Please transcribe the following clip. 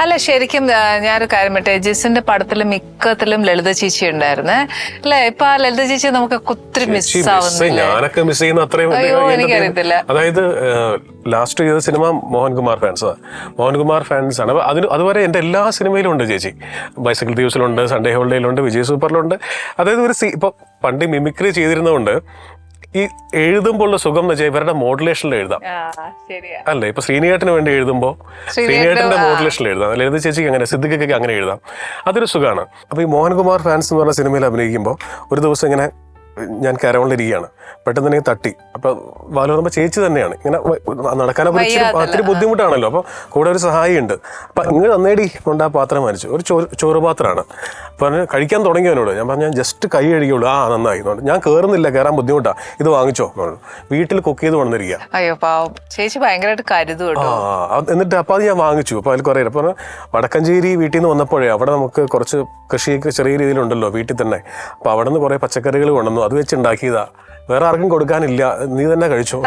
അല്ല ശരിക്കും ഞാനൊരു കാര്യം പറ്റേ ജിസിന്റെ പടത്തിലും മിക്കത്തിലും ലളിത ചേച്ചി ഉണ്ടായിരുന്നേ. അല്ലെ? ഇപ്പൊ ആ ലളിത ചേച്ചി നമുക്ക് ഒത്തിരി മിസ് ഞാനൊക്കെ മിസ് ചെയ്യുന്ന അത്രയും എനിക്കറിയത്തില്ല. അതായത് ലാസ്റ്റ് ചെയ്ത cinema Mohan Kumar fans Mohan Kumar fans ആണ്. അതിന് അതുവരെ എന്റെ എല്ലാ സിനിമയിലും ഉണ്ട് ചേച്ചി. ബൈസിക്കിൾ ദിവസിലുണ്ട് സൺഡേ ഹോളിഡേയിലുണ്ട് വിജയ് സൂപ്പറിലുണ്ട് അതായത് ഒരു സി- ഇപ്പൊ പണ്ട് മിമിക്രി ചെയ്തിരുന്നതുകൊണ്ട് ഈ എഴുതുമ്പോഴുള്ള സുഖം എന്ന് വെച്ചാൽ ഇവരുടെ മോഡുലേഷനിൽ എഴുതാം. അല്ലേ? ഇപ്പൊ ശ്രീനിയേട്ടന് വേണ്ടി എഴുതുമ്പോൾ ശ്രീനിയേട്ടന്റെ മോഡുലേഷനിൽ എഴുതാം. ലളിത ചേച്ചിക്ക് അങ്ങനെ സിദ്ദിഖൊക്കെ അങ്ങനെ എഴുതാം. അതൊരു സുഖമാണ് അപ്പൊ ഈ മോഹൻകുമാർ ഫാൻസ് എന്ന് പറഞ്ഞ സിനിമയിൽ അഭിനയിക്കുമ്പോൾ ഒരു ദിവസം ഇങ്ങനെ ഞാൻ കരവണ്ടിരിക്കുകയാണ് പെട്ടെന്ന് എനിക്ക് തട്ടി. അപ്പൊ വാൽ പറയുമ്പോ ചേച്ചി തന്നെയാണ്. ഇങ്ങനെ നടക്കാനൊക്കെ ഒത്തിരി ബുദ്ധിമുട്ടാണല്ലോ. അപ്പൊ കൂടെ ഒരു സഹായി ഉണ്ട് അപ്പൊ ഇങ്ങനെ നന്നേടി കൊണ്ട് ആ പാത്രം വരച്ചു ഒരു ചോറ് ചോറ് പാത്രമാണ്. അപ്പൊ പറഞ്ഞു കഴിക്കാൻ തുടങ്ങിയവനോട് ഞാൻ പറഞ്ഞു ജസ്റ്റ് കൈ കഴുകിയുള്ളൂ. ആ നന്നായി. ഞാൻ കയറുന്നില്ല കയറാൻ ബുദ്ധിമുട്ടാ. ഇത് വാങ്ങിച്ചോ. വീട്ടിൽ കുക്ക് ചെയ്ത് കൊണ്ടിരിക്കുക അയ്യോ പാവം. ചേച്ചി ഭയങ്കരമായിട്ട് കരുതും ആ എന്നിട്ട് അപ്പോൾ അത് ഞാൻ വാങ്ങിച്ചു. അപ്പോൾ അതിൽ കുറേ അപ്പോൾ വടക്കഞ്ചേരി വീട്ടിൽ നിന്ന് വന്നപ്പോഴേ അവിടെ നമുക്ക് കുറച്ച് കൃഷിയൊക്കെ ചെറിയ രീതിയിലുണ്ടല്ലോ വീട്ടിൽ തന്നെ. അപ്പോൾ അവിടെ നിന്ന് കുറേ പച്ചക്കറികൾ കൊണ്ടുവന്നു. അത് വെച്ച് ഉണ്ടാക്കിയതാ. വേറെ ആർക്കും കൊടുക്കാനില്ല. നീ തന്നെ കഴിച്ചോ.